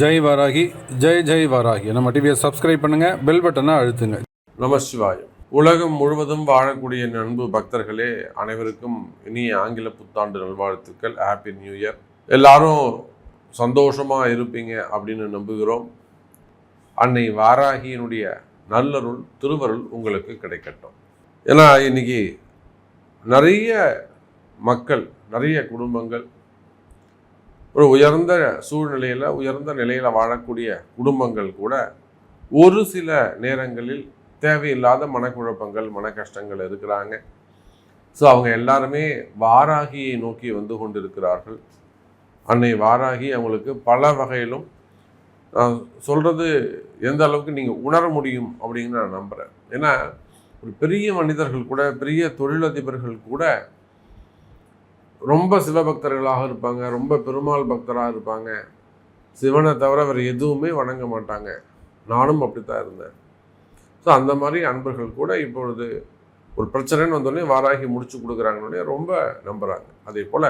ஜெய் வாராகி ஜெய் ஜெய் வராகி. நம்ம டிவியை சப்ஸ்கிரைப் பண்ணுங்க பெல் பட்டனை அழுத்துங்க. நமசிவாயம் உலகம் முழுவதும் வாழக்கூடிய நண்பு அன்பு பக்தர்களே அனைவருக்கும் இனிய ஆங்கில புத்தாண்டு நல்வாழ்த்துக்கள். ஹாப்பி நியூ இயர் எல்லாரும் சந்தோஷமாக இருப்பீங்க அப்படின்னு நம்புகிறோம். அன்னை வாராகியினுடைய நல்லருள் திருவருள் உங்களுக்கு கிடைக்கட்டும். ஏன்னா இன்னைக்கு நிறைய மக்கள் நிறைய குடும்பங்கள் ஒரு உயர்ந்த சூழ்நிலையில் உயர்ந்த நிலையில் வாழக்கூடிய குடும்பங்கள் கூட ஒரு சில நேரங்களில் தேவையில்லாத மனக்குழப்பங்கள் மன கஷ்டங்கள் இருக்கிறாங்க. ஸோ அவங்க எல்லாருமே வாராகியை நோக்கி வந்து கொண்டிருக்கிறார்கள். அன்னை வாராகி அவங்களுக்கு பல வகையிலும் சொல்கிறது எந்த அளவுக்கு நீங்கள் உணர முடியும் அப்படின்னு நான் நம்புகிறேன் ஏன்னா ஒரு பெரிய மனிதர்கள் கூட பெரிய தொழிலதிபர்கள் கூட ரொம்ப சிவபக்தர்களாக இருப்பாங்க ரொம்ப பெருமாள் பக்தராக இருப்பாங்க. சிவனை தவிர வேறு எதுவுமே வணங்க மாட்டாங்க. நானும் அப்படித்தான் இருந்தேன். ஸோ அந்த மாதிரி அன்பர்கள் கூட இப்பொழுது ஒரு பிரச்சனைன்னு வந்தோடனே வாராகி முடிச்சு கொடுக்குறாங்கன்னே ரொம்ப நம்புகிறாங்க அதே போல்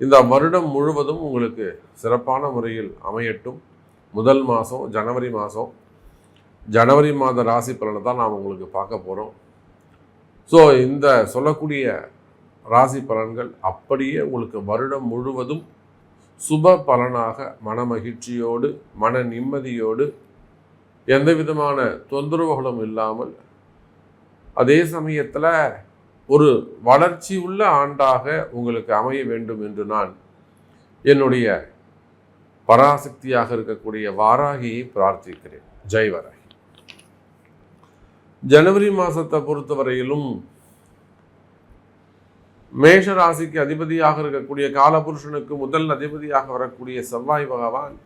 இந்த வருடம் முழுவதும் உங்களுக்கு சிறப்பான முறையில் அமையட்டும். முதல் மாதம் ஜனவரி மாதம் ஜனவரி மாத ராசி பலனை தான் நாம் உங்களுக்கு பார்க்க போகிறோம் ஸோ இந்த சொல்லக்கூடிய ராசி பலன்கள் அப்படியே உங்களுக்கு வருடம் முழுவதும் சுப பலனாக மன மகிழ்ச்சியோடு மன நிம்மதியோடு எந்த விதமான தொந்தரவுகளும் இல்லாமல் அதே சமயத்தில் ஒரு வளர்ச்சி உள்ள ஆண்டாக உங்களுக்கு அமைய வேண்டும் என்று நான் என்னுடைய பராசக்தியாக இருக்கக்கூடிய வாராகியை பிரார்த்திக்கிறேன். ஜெய் வாராகி. ஜனவரி மாதத்தை பொறுத்தவரையிலும் மேஷ ராசிக்கு அதிபதியாக இருக்கக்கூடிய காலபுருஷனுக்கு முதல் அதிபதியாக வரக்கூடிய செவ்வாய் பகவான்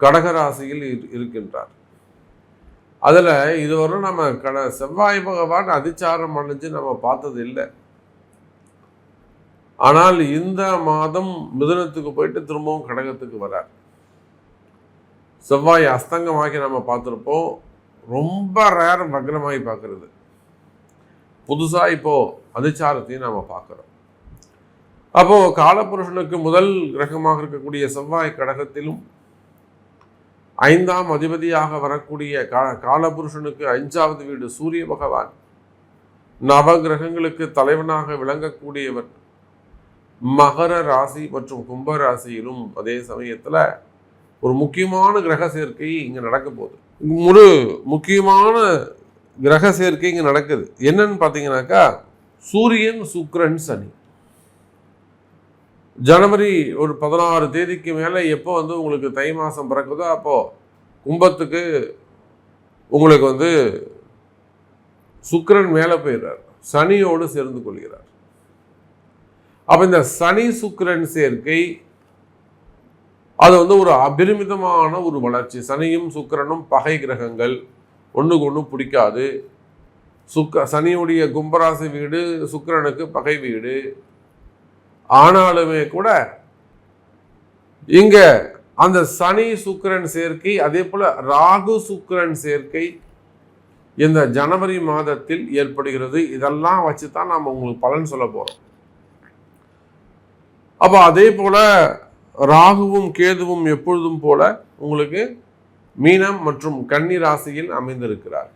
கடக ராசியில் இரு- இருக்கின்றார். அதில் இதுவரை நம்ம கட செவ்வாய் பகவான் அதிச்சாரம் அடைஞ்சு நம்ம பார்த்தது இல்லை. ஆனால் இந்த மாதம் மிதுனத்துக்கு போயிட்டு திரும்பவும் கடகத்துக்கு வரார். செவ்வாய் அஸ்தங்கமாகி நம்ம பார்த்துருப்போம். ரொம்ப ரேர் வக்ரமாகி பார்க்குறது. புதுசாக இப்போ அதிச்சாரத்தையும் நாம் பார்க்குறோம். அப்போ காலபுருஷனுக்கு முதல் கிரகமாக இருக்கக்கூடிய செவ்வாய் கடகத்திலும் ஐந்தாம் அதிபதியாக வரக்கூடிய கா காலபுருஷனுக்கு அஞ்சாவது வீடு சூரிய பகவான். நவ கிரகங்களுக்கு தலைவனாக விளங்கக்கூடியவர் மகர ராசி மற்றும் கும்ப ராசியிலும் அதே சமயத்தில் ஒரு முக்கியமான கிரக சேர்க்கை இங்கே நடக்க போகுது. ஒரு முக்கியமான கிரக சேர்க்கை இங்கே நடக்குது. என்னன்னு பார்த்தீங்கன்னாக்கா சூரியன் சுக்ரன் சனி. ஜனவரி ஒரு பதினாறு தேதிக்கு மேலே எப்போ வந்து உங்களுக்கு தை மாதம் பிறக்குதோ அப்போது கும்பத்துக்கு உங்களுக்கு வந்து சுக்கிரன் மேலே போயிடுறார். சனியோடு சேர்ந்து கொள்கிறார். அப்போ இந்த சனி சுக்கிரன் சேர்க்கை அது வந்து ஒரு அபரிமிதமான ஒரு வளர்ச்சி. சனியும் சுக்கிரனும் பகை கிரகங்கள் ஒன்றுக்கு ஒன்று பிடிக்காது. சுக்க சனியுடைய கும்பராசி வீடு சுக்கிரனுக்கு பகை வீடு. ஆனாலுமே கூட இங்க அந்த சனி சுக்கிரன் சேர்க்கை அதே போல ராகு சுக்கிரன் சேர்க்கை இந்த ஜனவரி மாதத்தில் ஏற்படுகிறது. இதெல்லாம் வச்சு தான் நாம் உங்களுக்கு பலன் சொல்ல போகிறோம் அப்போ அதே போல ராகுவும் கேதுவும் எப்பொழுதும் போல உங்களுக்கு மீனம் மற்றும் கன்னி ராசியில் அமைந்திருக்கிறார்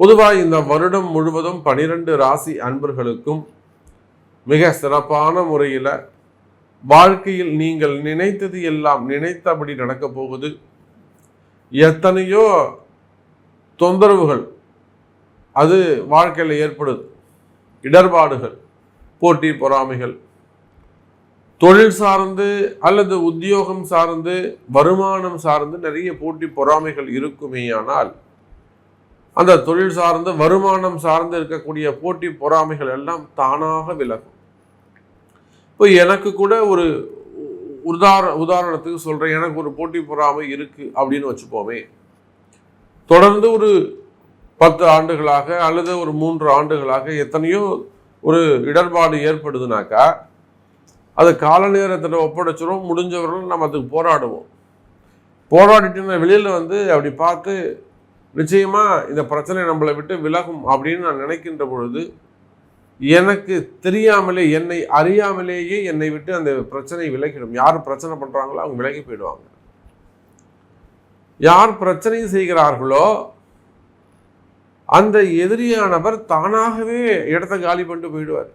பொதுவாக இந்த வருடம் முழுவதும் பனிரெண்டு ராசி அன்பர்களுக்கும் மிக சிறப்பான முறையில் வாழ்க்கையில் நீங்கள் நினைத்தது எல்லாம் நினைத்தபடி நடக்கப் போகுது. எத்தனையோ தொந்தரவுகள் அது வாழ்க்கையில் ஏற்படுது. இடர்பாடுகள் போட்டி பொறாமைகள் தொழில் சார்ந்து அல்லது உத்தியோகம் சார்ந்து வருமானம் சார்ந்து நிறைய போட்டி பொறாமைகள் இருக்குமேயானால் அந்த தொழில் சார்ந்து வருமானம் சார்ந்து இருக்கக்கூடிய போட்டி பொறாமைகள் எல்லாம் தானாக விலகும். இப்போ எனக்கு கூட ஒரு உதார உதாரணத்துக்கு சொல்கிறேன் எனக்கு ஒரு போட்டி பொறாமை இருக்குது அப்படின்னு வச்சுப்போமே தொடர்ந்து ஒரு பத்து ஆண்டுகளாக அல்லது ஒரு மூன்று ஆண்டுகளாக எத்தனையோ ஒரு இடர்பாடு ஏற்படுதுனாக்கா அது கால நேரத்தில் ஒப்படைச்சிரும் முடிஞ்சவர்களும் நம்ம அதுக்கு போராடுவோம். போராடிட்டு வெளியில் வந்து அப்படி பார்த்து நிச்சயமாக இந்த பிரச்சனை நம்மளை விட்டு விலகும் அப்படின்னு நான் நினைக்கின்ற பொழுது எனக்கு தெரியாமலே என்னை அறியாமலேயே என்னை விட்டு அந்த பிரச்சனை விலகிடும். யார் பிரச்சனை பண்றாங்களோ அவங்க விலகி போயிடுவாங்க. யார் பிரச்சனை செய்கிறார்களோ அந்த எதிரியானவர் தானாகவே இடத்த காலி பண்ணிட்டு போயிடுவார்.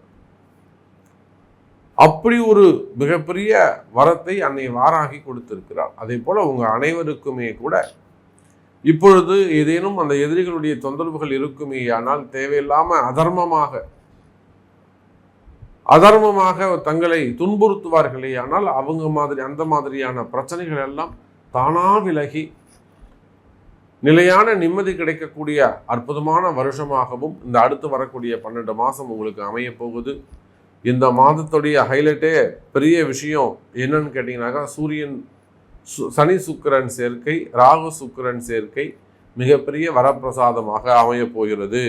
அப்படி ஒரு மிகப்பெரிய வரத்தை அன்னை வாராகி கொடுத்திருக்கிறார் அதே போல் உங்கள் அனைவருக்குமே கூட இப்பொழுது ஏதேனும் அந்த எதிரிகளுடைய தொந்தரவுகள் இருக்குமே ஆனால் தேவையில்லாம அதர்மமாக அதர்மமாக தங்களை துன்புறுத்துவார்களே ஆனால் அவங்க மாதிரி அந்த மாதிரியான பிரச்சனைகள் எல்லாம் தானா விலகி நிலையான நிம்மதி கிடைக்கக்கூடிய அற்புதமான வருஷமாகவும் இந்த அடுத்து வரக்கூடிய பன்னெண்டு மாதம் உங்களுக்கு அமைய போகுது. இந்த மாதத்துடைய ஹைலைட்டே பெரிய விஷயம் என்னன்னு கேட்டிங்கனாக்கா சூரியன் சனி சுக்கிரன் சேர்க்கை ராகு சுக்கிரன் சேர்க்கை மிகப்பெரிய வரப்பிரசாதமாக அமையப் போகிறது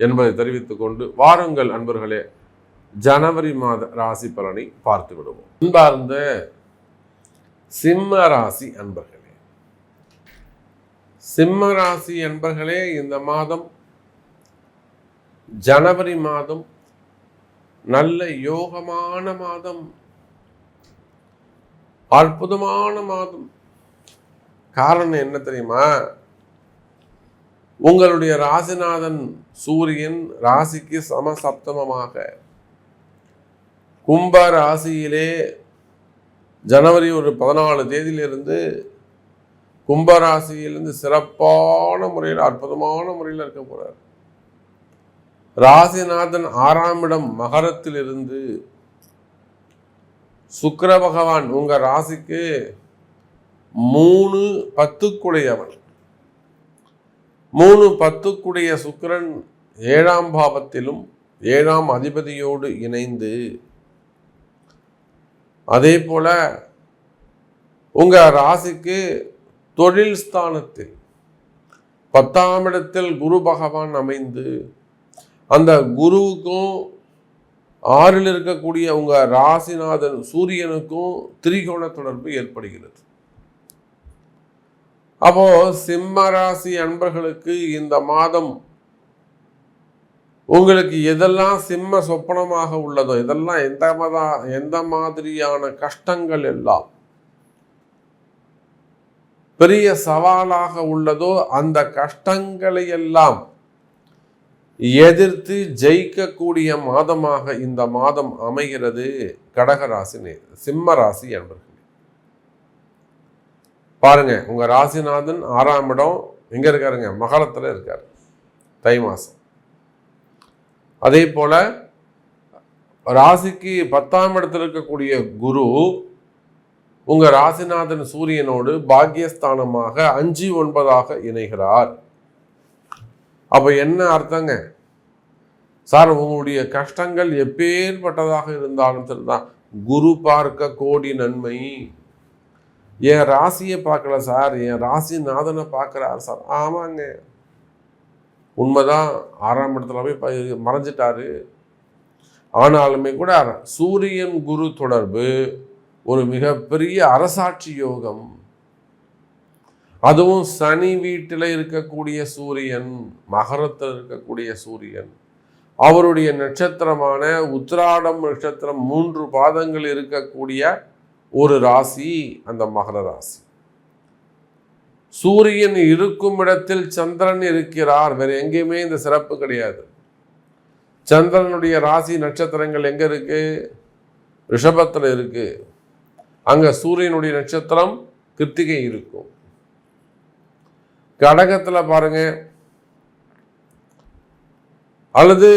என்பதை தெரிவித்துக் கொண்டு வாருங்கள் அன்பர்களே. ஜனவரி மாத ராசி பலனை பார்த்து விடுவோம். அன்பார்ந்த சிம்ம ராசி அன்பர்களே. சிம்ம ராசி அன்பர்களே இந்த மாதம் ஜனவரி மாதம் நல்ல யோகமான மாதம் அற்புதமான மாதம். காரணம் என்ன தெரியுமா? உங்களுடைய ராசிநாதன் சூரியன் ராசிக்கு சமசப்தமமாக. கும்ப ராசியிலே ஜனவரி ஒரு பதினாலு தேதியிலிருந்து கும்ப ராசியிலிருந்து சிறப்பான முறையில் அற்புதமான முறையில் இருக்க போறார். ராசிநாதன் ஆறாம் இடம் மகரத்திலிருந்து சுக்கர பகவான் உங்க ராசிக்கு மூணு பத்துக்குடையவன். மூணு பத்துக்குடைய சுக்கிரன் ஏழாம் பாவத்திலும் ஏழாம் அதிபதியோடு இணைந்து அதே போல உங்க ராசிக்கு தொழில் ஸ்தானத்தில் பத்தாம் இடத்தில் குரு பகவான் அமைந்து அந்த குருவுக்கும் ஆறில் இருக்கக்கூடிய உங்க ராசிநாதன் சூரியனுக்கும் திரிகோண தொடர்பு ஏற்படுகிறது. அப்போ சிம்ம ராசி அன்பர்களுக்கு இந்த மாதம் உங்களுக்கு எதெல்லாம் சிம்ம சொப்பனமாக உள்ளதோ இதெல்லாம் எந்த மதா எந்த மாதிரியான கஷ்டங்கள் எல்லாம் பெரிய சவாலாக உள்ளதோ அந்த கஷ்டங்களை எல்லாம் எதிர்த்து ஜெயிக்கக்கூடிய மாதமாக இந்த மாதம் அமைகிறது கடகராசி நே- சிம்ம ராசி என்பர்கள். பாருங்க உங்க ராசிநாதன் ஆறாம் இடம் எங்க இருக்காருங்க? மகரத்துல இருக்கார். தை மாசம். அதே போல ராசிக்கு பத்தாம் இடத்துல இருக்கக்கூடிய குரு உங்க ராசிநாதன் சூரியனோடு பாக்கியஸ்தானமாக அஞ்சு ஒன்பதாக இணைகிறார். அப்போ என்ன அர்த்தங்க? சார் உங்களுடைய கஷ்டங்கள் எப்பேற்பட்டதாக இருந்தாலும் சரிதான். குரு பார்க்க கோடி நன்மை. என் ராசியை பார்க்கல சார். என் ராசி நாதனை பார்க்குறார் சார். ஆமாங்க. உண்மைதான். ஆறாம் இடத்துல போய் ப- மறைஞ்சிட்டாரு. ஆனாலுமே கூட சூரியன் குரு தொடர்பு ஒரு மிகப்பெரிய அரசாட்சி யோகம். அதுவும் சனி வீட்டில் இருக்கக்கூடிய சூரியன் மகரத்தில் இருக்கக்கூடிய சூரியன். அவருடைய நட்சத்திரமான உத்திராடம் நட்சத்திரம் மூன்று பாதங்கள் இருக்கக்கூடிய ஒரு ராசி அந்த மகர ராசி. சூரியன் இருக்கும் இடத்தில் சந்திரன் இருக்கிறார். வேற எங்கேயுமே இந்த சிறப்பு கிடையாது. சந்திரனுடைய ராசி நட்சத்திரங்கள் எங்கே இருக்கு? ரிஷபத்தில் இருக்கு. அங்கே சூரியனுடைய நட்சத்திரம் கிருத்திகை இருக்கும். கடகத்துல பாருங்க. அல்லது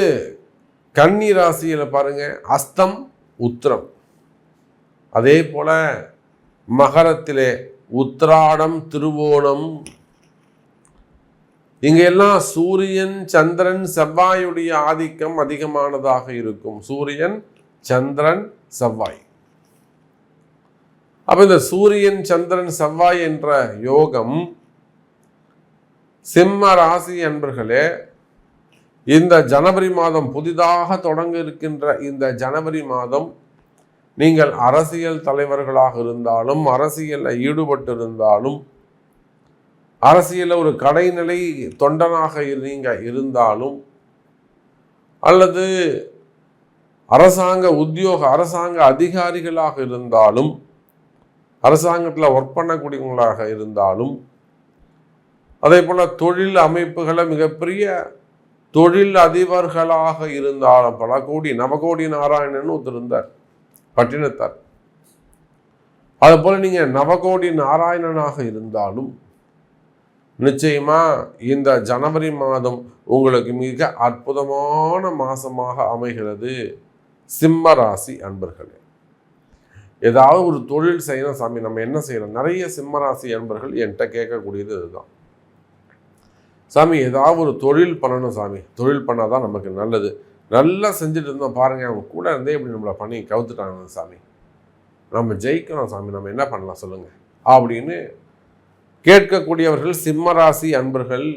கன்னி ராசியில பாருங்க அஸ்தம் உத்திரம். அதே போல மகரத்திலே உத்திராடம் திருவோணம். இங்க எல்லாம் சூரியன் சந்திரன் செவ்வாயுடைய ஆதிக்கம் அதிகமானதாக இருக்கும். சூரியன் சந்திரன் செவ்வாய். அப்ப இந்த சூரியன் சந்திரன் செவ்வாய் என்ற யோகம் சிம்ம ராசி அன்பர்களே இந்த ஜனவரி மாதம் புதிதாக தொடங்க இருக்கின்ற இந்த ஜனவரி மாதம் நீங்கள் அரசியல் தலைவர்களாக இருந்தாலும் அரசியலில் ஈடுபட்டு இருந்தாலும் அரசியலில் ஒரு கடைநிலை தொண்டனாக நீங்கள் இருந்தாலும் அல்லது அரசாங்க உத்தியோக அரசாங்க அதிகாரிகளாக இருந்தாலும் அரசாங்கத்தில் ஒர்க் பண்ணக்கூடியவங்களாக இருந்தாலும் அதே போல் தொழில் அமைப்புகளை மிகப்பெரிய தொழில் அதிபர்களாக இருந்தாலும் பல கோடி நவகோடி நாராயணன் ஒருத்தர் இருந்தார் பட்டினத்தார். அதுபோல் நீங்கள் நவகோடி நாராயணனாக இருந்தாலும் நிச்சயமா இந்த ஜனவரி மாதம் உங்களுக்கு மிக அற்புதமான மாசமாக அமைகிறது சிம்ம ராசி அன்பர்களே. ஏதாவது ஒரு தொழில் செய்யணும் சாமி நம்ம என்ன செய்யணும்? நிறைய சிம்ம ராசி அன்பர்கள் என்கிட்ட கேட்கக்கூடியது இதுதான். சாமி ஏதாவது ஒரு தொழில் பண்ணணும் சாமி. தொழில் பண்ணால் தான் நமக்கு நல்லது. நல்லா செஞ்சுட்டு இருந்தோம் பாருங்கள் அவங்க கூட இருந்தே இப்படி நம்மளை பண்ணி கவுத்துட்டாங்க சாமி. நம்ம ஜெயிக்கணும் சாமி நம்ம என்ன பண்ணலாம் சொல்லுங்கள் அப்படின்னு கேட்கக்கூடியவர்கள் சிம்மராசி அன்பர்கள்.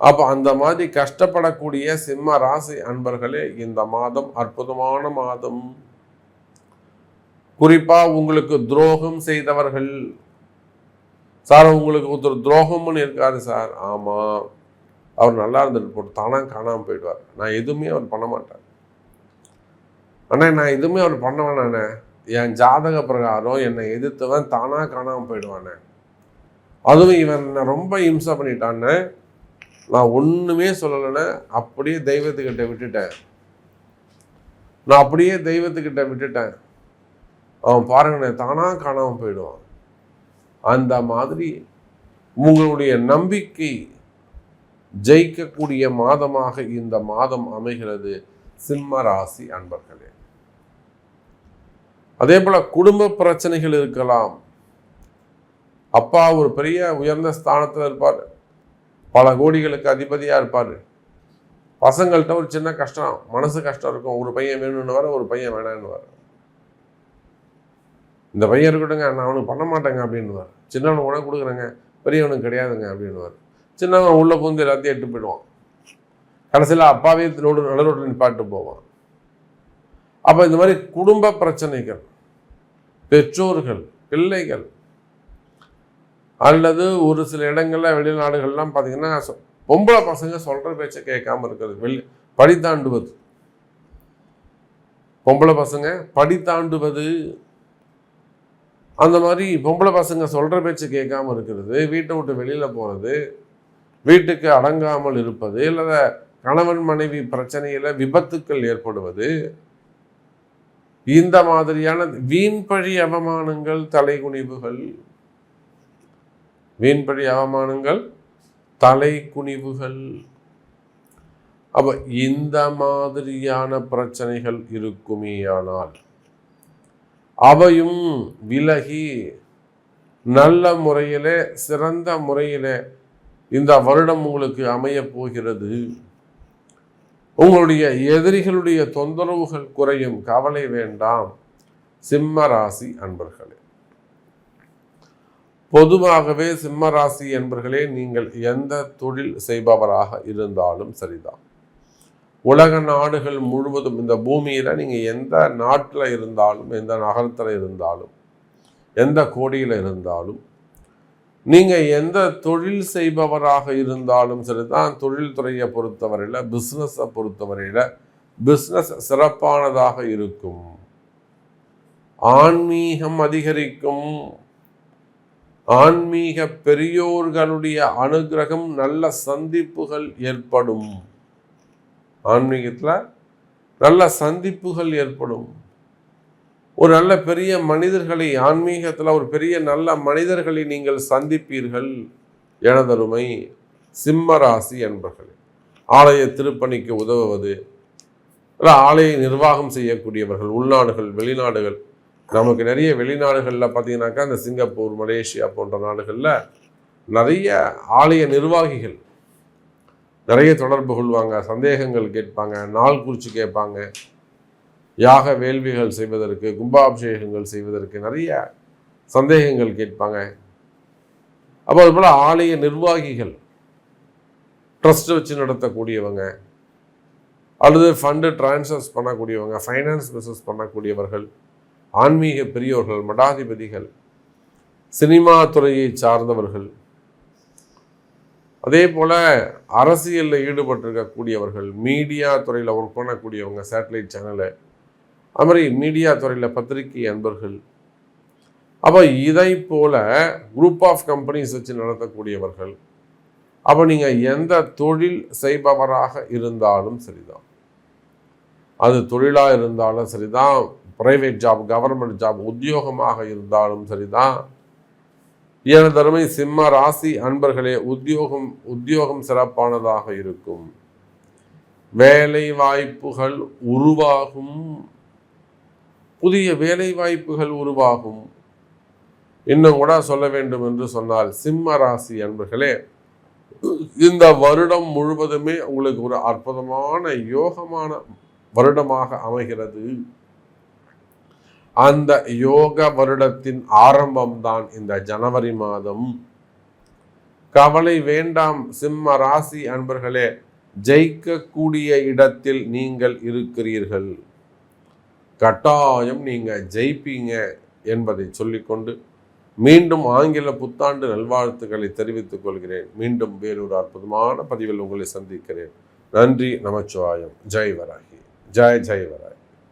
அப்போ அந்த மாதிரி கஷ்டப்படக்கூடிய சிம்ம ராசி அன்பர்களே இந்த மாதம் அற்புதமான மாதம். குறிப்பாக உங்களுக்கு துரோகம் செய்தவர்கள் சார் உங்களுக்கு ஒருத்தர் துரோகம்னு இருக்காரு சார். ஆமா. அவர் நல்லா இருந்துட்டு போட்டு தானா காணாமல் போயிடுவார். நான் எதுவுமே அவர் பண்ண மாட்டேன். அண்ணே நான் எதுவுமே அவர் பண்ண வேணாண்ணே. என் ஜாதக பிரகாரம் என்னை எதிர்த்தவன் தானா காணாமல் போயிடுவானே. அதுவும் இவன் என்னை ரொம்ப இம்சை பண்ணிட்டான்னு நான் ஒன்றுமே சொல்லலைன்னு அப்படியே தெய்வத்துக்கிட்ட விட்டுட்டேன். நான் அப்படியே தெய்வத்துக்கிட்ட விட்டுட்டேன். அவன் பாருங்கண்ணே தானாக காணாமல் போயிடுவான். அந்த மாதிரி உங்களுடைய நம்பிக்கை ஜெயிக்கக்கூடிய மாதமாக இந்த மாதம் அமைகிறது சிம்ம ராசி அன்பர்களே. அதே போல குடும்ப பிரச்சனைகள் இருக்கலாம். அப்பா ஒரு பெரிய உயர்ந்த ஸ்தானத்தில் இருப்பார். பல கோடிகளுக்கு அதிபதியாக இருப்பார். பசங்கள்கிட்ட ஒரு சின்ன கஷ்டம் மனசு கஷ்டம் இருக்கும். ஒரு பையன் வேணும்னு வர ஒரு பையன் வேணான்னு வர. இந்த பையன் இருக்கட்டுங்க நான் அவனுக்கு பண்ண மாட்டேங்க அப்படின்வார் சின்னவனுக்கு உனக்கு கொடுக்குறேங்க பெரியவனுக்கு கிடையாதுங்க அப்படின்வார் சின்னவன் உள்ள புந்து எல்லாத்தையும் எட்டு போயிடுவான். கடைசியில் அப்பாவே ரோடு நடு ரோட்டில் நிப்பாட்டு போவான். அப்போ இந்த மாதிரி குடும்ப பிரச்சனைகள் பெற்றோர்கள் பிள்ளைகள் அல்லது ஒரு சில இடங்கள்ல வெளிநாடுகள்லாம் பார்த்தீங்கன்னா பொம்பளை பசங்க சொல்ற பேச்சை கேட்காம இருக்கிறது. வெளி படித்தாண்டுவது. பொம்பளை பசங்க படித்தாண்டுவது அந்த மாதிரி பொம்பளை பசங்க சொல்கிற பேச்சு கேட்காம இருக்கிறது வீட்டை விட்டு வெளியில் போகிறது வீட்டுக்கு அடங்காமல் இருப்பது இல்லை கணவன் மனைவி பிரச்சனையில் விபத்துக்கள் ஏற்படுவது இந்த மாதிரியான வீண்பழி அவமானங்கள் தலைகுனிவுகள் வீண்பழி அவமானங்கள் தலை குனிவுகள் இந்த மாதிரியான பிரச்சனைகள் இருக்குமேயானால் அவையும் விலகி நல்ல முறையிலே சிறந்த முறையிலே இந்த வருடம் உங்களுக்கு அமையப் போகிறது. உங்களுடைய எதிரிகளுடைய தொந்தரவுகள் குறையும். கவலை வேண்டாம். சிம்ம ராசி அன்பர்களே. பொதுவாகவே சிம்ம ராசி என்பர்களே நீங்கள் எந்த தொழில் செய்பவராக இருந்தாலும் சரிதான். உலக நாடுகள் முழுவதும் இந்த பூமியில் நீங்கள் எந்த நாட்டில் இருந்தாலும் எந்த நகரத்தில் இருந்தாலும் எந்த கோடியில் இருந்தாலும் நீங்கள் எந்த தொழில் செய்பவராக இருந்தாலும் சரிதான் தான் தொழில்துறையை பொறுத்தவரையில் பிஸ்னஸை பொறுத்தவரையில் பிஸ்னஸ் சிறப்பானதாக இருக்கும். ஆன்மீகம் அதிகரிக்கும். ஆன்மீக பெரியோர்களுடைய அனுகிரகம் நல்ல சந்திப்புகள் ஏற்படும். ஆன்மீகத்தில் நல்ல சந்திப்புகள் ஏற்படும். ஒரு நல்ல பெரிய மனிதர்களை ஆன்மீகத்தில் ஒரு பெரிய நல்ல மனிதர்களை நீங்கள் சந்திப்பீர்கள். எனதருமை சிம்மராசி என்பர்களே ஆலய திருப்பணிக்கு உதவுவது இல்லை ஆலய நிர்வாகம் செய்யக்கூடியவர்கள் உள்நாடுகள் வெளிநாடுகள். நமக்கு நிறைய வெளிநாடுகளில் பார்த்தீங்கன்னாக்கா இந்த சிங்கப்பூர் மலேசியா போன்ற நாடுகளில் நிறைய ஆலய நிர்வாகிகள் நிறைய தொடர்பு கொள்வாங்க சந்தேகங்கள் கேட்பாங்க நாள் குறித்து கேட்பாங்க. யாக வேள்விகள் செய்வதற்கு கும்பாபிஷேகங்கள் செய்வதற்கு நிறைய சந்தேகங்கள் கேட்பாங்க. அப்போ அதுபோல் ஆலய நிர்வாகிகள் ட்ரஸ்ட் வச்சு நடத்தக்கூடியவங்க அல்லது ஃபண்டு ட்ரான்ஸ்ஃபர்ஸ் பண்ணக்கூடியவங்க ஃபைனான்ஸ் பிஸ்னஸ் பண்ணக்கூடியவர்கள் ஆன்மீக பெரியோர்கள் மடாதிபதிகள் சினிமா துறையை சார்ந்தவர்கள் அதே போல் அரசியலில் ஈடுபட்டிருக்கக்கூடியவர்கள் மீடியா துறையில் ஒர்க் பண்ணக்கூடியவங்க சேட்டலைட் சேனலு அது மாதிரி மீடியா துறையில் பத்திரிகை அன்பர்கள். அப்போ இதை போல் குரூப் ஆஃப் கம்பெனிஸ் வச்சு நடத்தக்கூடியவர்கள். அப்போ நீங்கள் எந்த தொழில் செய்பவராக இருந்தாலும் சரிதான். அது தொழிலாக இருந்தாலும் சரிதான். ப்ரைவேட் ஜாப் கவர்மெண்ட் ஜாப் உத்தியோகமாக இருந்தாலும் சரிதான். எனது அருமை சிம்ம ராசி அன்பர்களே உத்தியோகம் உத்தியோகம் சிறப்பானதாக இருக்கும். வேலை வாய்ப்புகள் உருவாகும். புதிய வேலை வாய்ப்புகள் உருவாகும். இன்னும் கூட சொல்ல வேண்டும் என்று சொன்னால் சிம்ம ராசி அன்பர்களே இந்த வருடம் முழுவதுமே உங்களுக்கு ஒரு அற்புதமான யோகமான வருடமாக அமைகிறது. அந்த யோக வருடத்தின் ஆரம்பம்தான் இந்த ஜனவரி மாதம். கவலை வேண்டாம் சிம்ம ராசி அன்பர்களே ஜெயிக்கக்கூடிய இடத்தில் நீங்கள் இருக்கிறீர்கள். கட்டாயம் நீங்கள் ஜெயிப்பீங்க என்பதை சொல்லிக்கொண்டு மீண்டும் ஆங்கில புத்தாண்டு நல்வாழ்த்துக்களை தெரிவித்துக் கொள்கிறேன். மீண்டும் வேறொரு அற்புதமான பதிவில் உங்களை சந்திக்கிறேன். நன்றி நமச்சிவாயம். ஜெய் வராகி. ஜெய் ஜெய் வராகி.